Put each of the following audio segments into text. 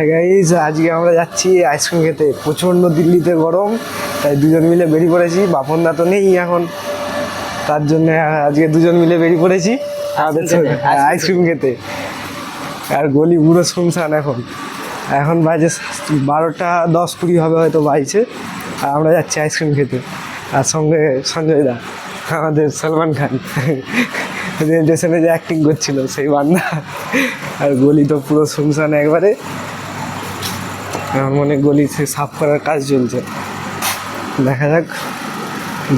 Hi guys আজকে আমরা যাচ্ছি আইসক্রিম খেতে। প্রচণ্ড দিল্লিতে গরম তাই দুজন মিলে বেরিয়ে পড়েছি। বাপনদা তো নেই এখন। তার জন্য আজকে দুজন মিলে বেরিয়ে পড়েছি। আমাদের আইসক্রিম খেতে আর গলি পুরো শুনশান এখন। এখন বাজে বারোটা দশ কুড়ি হবে হয়তো বাইছে আর আমরা যাচ্ছি আইসক্রিম খেতে। আর সঙ্গে সঞ্জয় দা আমাদের সলমান খান। রেল স্টেশনে যে অ্যাক্টিং করছিল সেই বান্না আর গলি তো পুরো শুনশান একবারে। হয় গলি সে সাফ করার কাজ চলছে। দেখা যাক,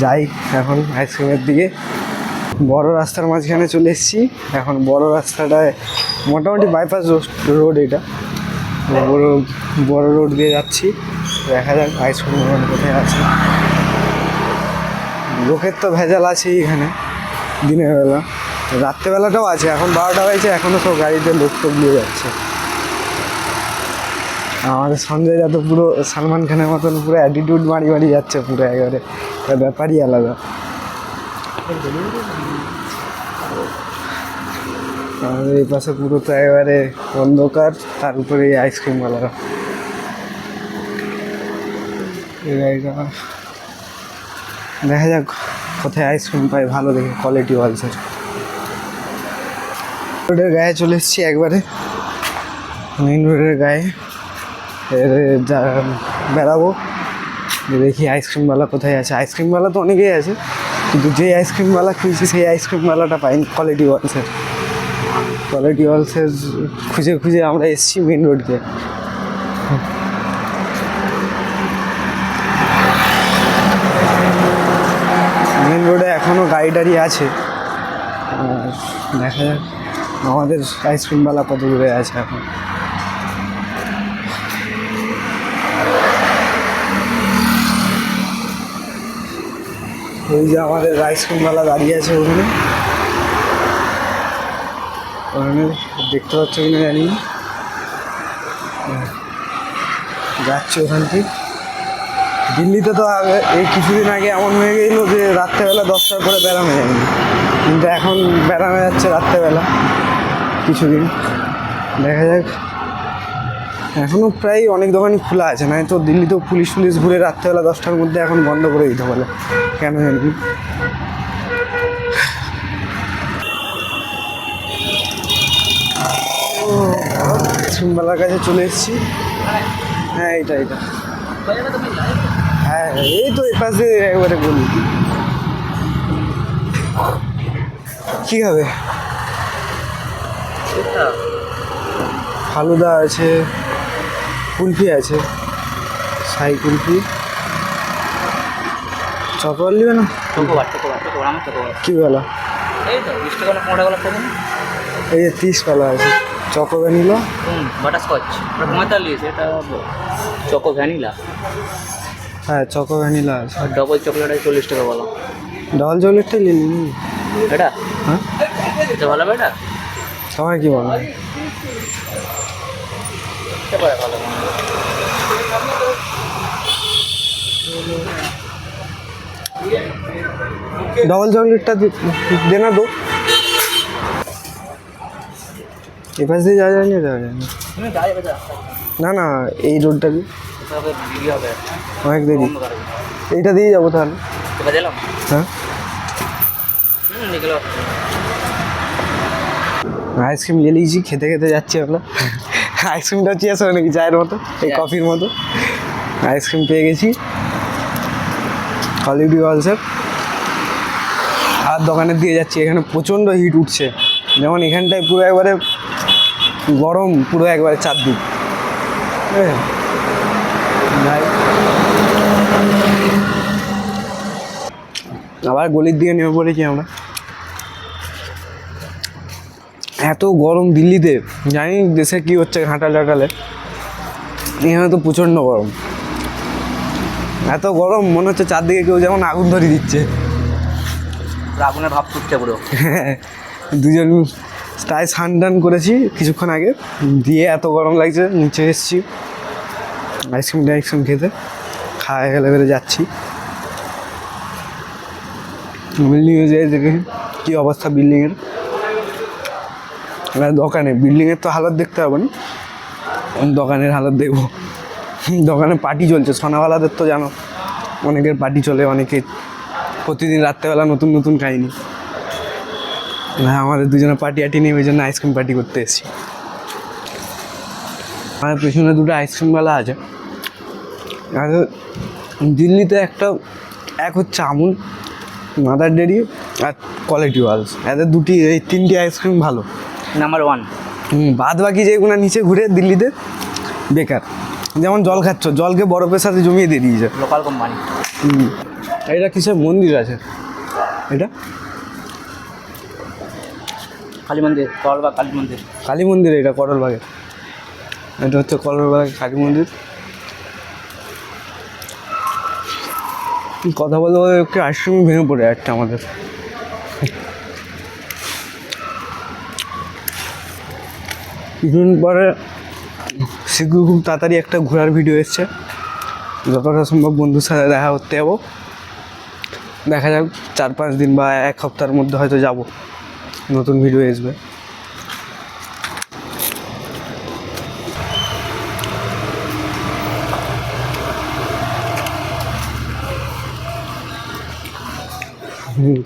যাই, এখন আইসক্রিমের দিকে। বড় রাস্তার মাঝখানে চলে এসেছি। এখন বড় রাস্তাটায় মোটামুটি বাইপাস রোড এটা। বড় বড় রোড দিয়ে যাচ্ছি। দেখা যাক, আইসক্রিম দোকান কোথায় আছে। লোকের তো ভেজাল আছেই এখানে, দিনের বেলা। রাত্রেবেলাটাও আছে, এখন বারোটা হয়েছে এখনও সব গাড়িতে লোক টোক দিয়ে যাচ্ছে। আমাদের সঞ্জয় যত পুরো সালমান খানের মতন পুরো অ্যাটিটিউড মারি মারি যাচ্ছে পুরো একেবারে। তার ব্যাপারই আলাদা। আমাদের এই পাশে পুরো তো একেবারে অন্ধকার, তার উপরে এই আইসক্রিমওয়ালারা দেখা যাক কোথায় আইসক্রিম পাই ভালো দেখে কোয়ালিটি ওয়ালসের রোডের গায়ে চলে এসেছি একবারে। মেইন রোডের গায়ে। বেড়াবো। দেখি আইসক্রিমওয়ালা কোথায় আছে। আইসক্রিমওয়ালা তো অনেকেই আছে, কিন্তু যে আইসক্রিমওয়ালা খুঁজছি, সেই আইসক্রিমওয়ালাটা পাইনি। কোয়ালিটি ওয়ালসের কোয়ালিটি ওয়ালসের খুঁজে খুঁজে আমরা এসেছি মেন রোডকে মেন রোডে এখনও গাড়ি টাড়ি আছে। দেখা যাক, আমাদের আইসক্রিমওয়ালা কত দূরে আছে এখন। ওই যে আমাদের রাইস আইসক্রিমওয়ালা দাঁড়িয়ে আছে ওখানে। ওখানে দেখতে পাচ্ছ কিনা জানি। যাচ্ছে ওখান থেকে। দিল্লিতে তো আগে, এই কিছুদিন আগে এমন হয়ে গেছিল যে রাত্রেবেলা দশটার পরে বেড়ানো যায়নি। কিন্তু এখন বেড়ানো যাচ্ছে রাত্রেবেলা, কিছুদিন। দেখা যাক। এখনও প্রায় অনেক দোকানই খোলা আছে নাই তো দিল্লিতেও পুলিশ টুলিশ ঘুরে রাত্রেবেলা দশটার মধ্যে এখন বন্ধ করে দিতে বলে। কেন জানি। না। কাছে চলে এসেছি। হ্যাঁ এইটা এটা হ্যাঁ এই তো এই পাশে একবারে বলি। কি হবে ফালুদা আছে। কুলফি আছে। সাই কুলফি। চকোবার নিবে না? কি বেলা এই যে তিরিশ বেলা আছে। Choco vanilla? হুম বাটারস্কচ। পঁয়তাল্লিশ এটা চকো ভ্যানিলা। হ্যাঁ চকো ভ্যানিলা আছে। আর ডবল চকলেট আছে চল্লিশ টাকা বলো ডবল চকলেটটাই নিয়ে নিন এটা? হ্যাঁ? এটা ভালো হবে এটা? তোমার কি বলো? এটা পরে ভালো। ডবল চকলেটটা দে দে না দো। এ পাশ দিয়ে যাওয়া যায় না যাওয়া যায় না না না এই রোডটা দিয়ে অনেক দেরি। এইটা দিয়ে যাব তাহলে। হ্যাঁ। আইসক্রিম নিয়ে নিয়েছি খেতে খেতে যাচ্ছি আমরা। আইসক্রিমটা হচ্ছে আসলে নাকি চায়ের মতো এই কফির মতো। আইসক্রিম পেয়ে গেছি। হলিউডি ওয়ালসের আর দোকানের দিয়ে যাচ্ছি এখানে প্রচণ্ড হিট উঠছে। যেমন এখানটায় পুরো একবারে গরম পুরো একবারে চারদিক। যাই। আবার গলির দিকে নেমে পড়েছি আমরা। এত গরম দিল্লিতে। জানি দেশে কি হচ্ছে ঘাটাল টাটালে। এখানে তো প্রচণ্ড গরম। এত গরম মনে হচ্ছে চারদিকে কেউ যেমন আগুন ধরিয়ে দিচ্ছে। আগুনের ভাব ফুটছে পুরো। দুজন তাই স্নান টান করেছি কিছুক্ষণ আগে। দিয়ে এত গরম লাগছে নিচে এসেছি। আইসক্রিম আইসক্রিম খেতে। খাওয়া গেলে বেড়ে যাচ্ছি। বিল্ডিংয়ে যেয়ে দেখি কী অবস্থা বিল্ডিংয়ের দোকানে বিল্ডিংয়ের তো হালত দেখতে হবে না। দোকানের হালত দেখব। দোকানে পার্টি চলছে, সোনাওয়ালাদের তো জানো, অনেকের পার্টি চলে, অনেকে প্রতিদিন রাত্রেবেলা নতুন নতুন কাহিনি না, আমাদের দুজনে পার্টি আটি নিয়ে ওই জন্য আইসক্রিম পার্টি করতে এসেছি। আমার পেছনে দুটো আইসক্রিমওয়ালা আছে। আর, দিল্লিতে একটা, এক হচ্ছে আমুল মাদার ডেরি আর কোয়ালিটি ওয়ালস এদের দুটি, এই তিনটি আইসক্রিম ভালো। নাম্বার ওয়ান হুম, বাদ বাকি যেগুলো নিচে ঘুরে দিল্লিতে বেকার। যেমন জল খাচ্ছ জলকে বরফের সাথে জমিয়ে দিয়ে দিয়েছে। লোকাল কোম্পানি হুম। এটা কিসের মন্দির আছে? এটা? কালী মন্দির করলবাগ কালী মন্দির কালী মন্দির এটা করলবাগে। এটা হচ্ছে করলবাগ কালী মন্দির। কথা বলতে বলতে একটু আইসক্রিম ভেঙে পড়ে একটা আমাদের। কিছুদিন পরে শীঘ্র খুব তাড়াতাড়ি একটা ঘোরার ভিডিও এসছে। যতটা সম্ভব বন্ধুর সাথে দেখা করতে যাব। দেখা যাক, চার পাঁচ দিন বা এক সপ্তাহের মধ্যে হয়তো যাব। নতুন ভিডিও আসবে।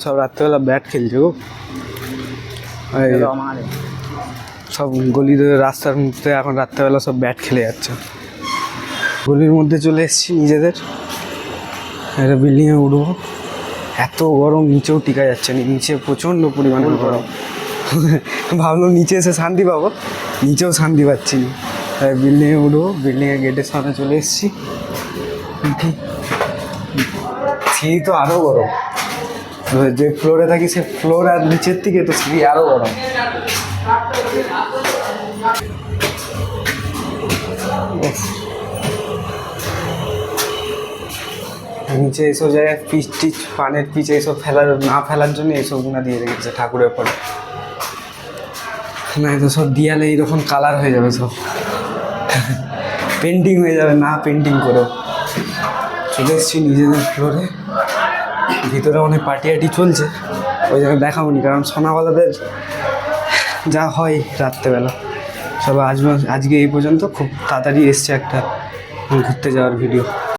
সব রাত্রেবেলা ব্যাট খেলছে গো। আমাদের সব গলিতে রাস্তার মধ্যে এখন রাত্রেবেলা সব ব্যাট খেলে যাচ্ছে। গলির মধ্যে চলে এসেছি নিজেদের। একটা বিল্ডিংয়ে উঠবো। এত গরম নিচেও টিকা যাচ্ছে না। নিচে প্রচণ্ড পরিমাণে গরম। ভাবলাম নিচে এসে শান্তি পাবো। নিচেও শান্তি পাচ্ছি না। তাই বিল্ডিংয়ে উঠবো। বিল্ডিংয়ের গেটের সামনে চলে এসেছি। সিঁড়ি তো আরও গরম। যে ফ্লোরে থাকি সে ফ্লোর আর নিচের থেকে তো সিঁড়ি আরও গরম। নিচে এইসব জায়গায় পিচ টিচ পানের পিচ এইসব ফেলার, না ফেলার জন্য এইসব গুণা দিয়ে রেখেছে ঠাকুরের পরে না তো সব দিয়ালে এইরকম কালার হয়ে যাবে সব। পেন্টিং হয়ে যাবে, না পেন্টিং করেও। চলে এসেছি নিজেদের ফ্লোরে ভিতরে অনেক পার্টি আটি চলছে। ওই জন্য দেখাবনি কারণ সোনাওয়ালাদের যা হয় রাত্রেবেলা। সবাই আজ আজকে এই পর্যন্ত খুব তাড়াতাড়ি এসছে একটা ঘুরতে যাওয়ার ভিডিও